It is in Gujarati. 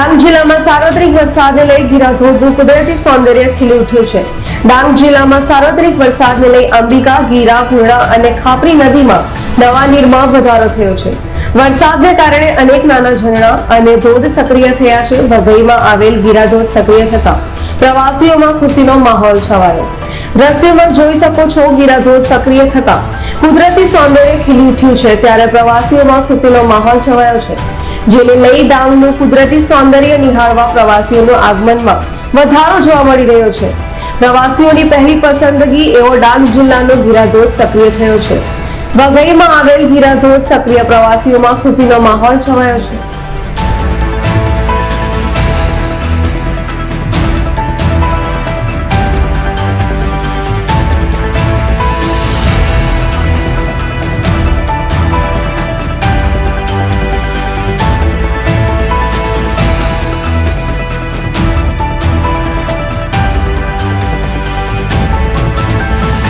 ડાંગ જિલ્લામાં સાર્વત્રિક વરસાદને લઈ ગીરાધોધનું કુદરતી સૌંદર્ય ખીલી ઉઠ્યું છે. ડાંગ જિલ્લામાં સાર્વત્રિક વરસાદને લઈ અંબિકા, ગીરા પૂર્ણા અને ખાપરી નદીમાં નવા નીરમાં વધારો થયો છે. વરસાદને કારણે અનેક નાના ઝરણા અને ધોધ સક્રિય થયા છે. વઘઈમાં આવેલ ગીરાધોધ સક્રિય થતા પ્રવાસીઓમાં ખુશીનો માહોલ છવાયો. દ્રશ્યોમાં જોઈ શકો છો ગીરાધોધ સક્રિય થતા કુદરતી સૌંદર્ય ખીલી ઉઠ્યું છે ત્યારે પ્રવાસીઓમાં ખુશીનો માહોલ છવાયો છે. જેને લઈ ડાંગનું કુદરતી સૌંદર્ય નિહાળવા પ્રવાસીઓનું આગમનમાં વધારો જોવા મળી રહ્યો છે. પ્રવાસીઓની પહેલી પસંદગી એવો ડાંગ જિલ્લાનો ગીરાધોધ સક્રિય થયો છે. વઘઈમાં આવેલ ગીરાધોધ સક્રિય પ્રવાસીઓમાં ખુશીનો માહોલ છવાયો છે.